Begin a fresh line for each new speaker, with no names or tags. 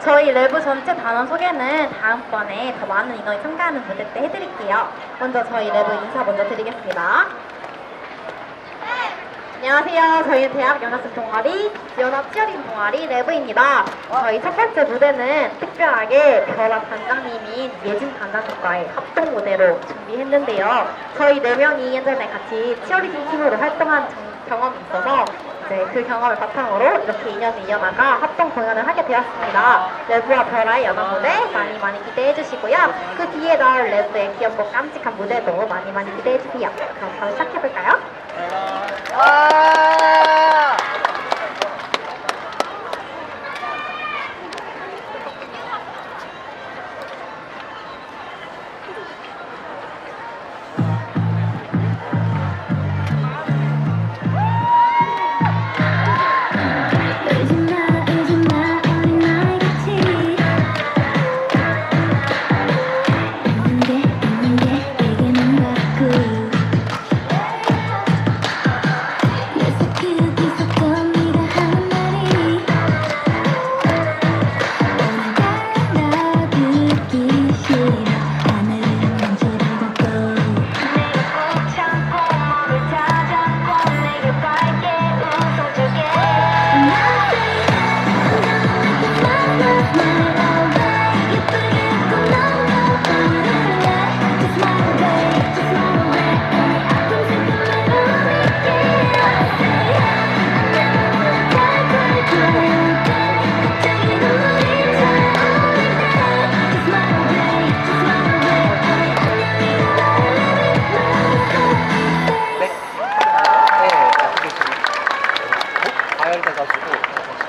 저희 랩브 전체 단원 소개는 다음번에 더 많은 인원이 참가하는 무대 때 해드릴게요. 먼저 저희 랩브 인사 먼저 드리겠습니다. 안녕하세요. 저희는 대학 연합생 동아리, 연합 치어링 동아리 랩브입니다. 저희 첫 번째 무대는 특별하게 별아 단장님인 예진 단장님과의 합동 무대로 준비했는데요. 저희 네 명이 예전에 같이 치어리딩 팀으로 활동한 정- 경험이 있어서 이제 그 경험을 바탕으로 이렇게 인연을 이어나가 합동 공연을 하게 되었습니다. 랩브와 별아의 연합 무대 많이 많이 기대해 주시고요. 그 뒤에 나올 랩브의 귀엽고 깜찍한 무대도 많이 많이 기대해 주세요. 그럼 바로 시작해 볼까요?
네. 네, 어떻게 지금 과열돼가지고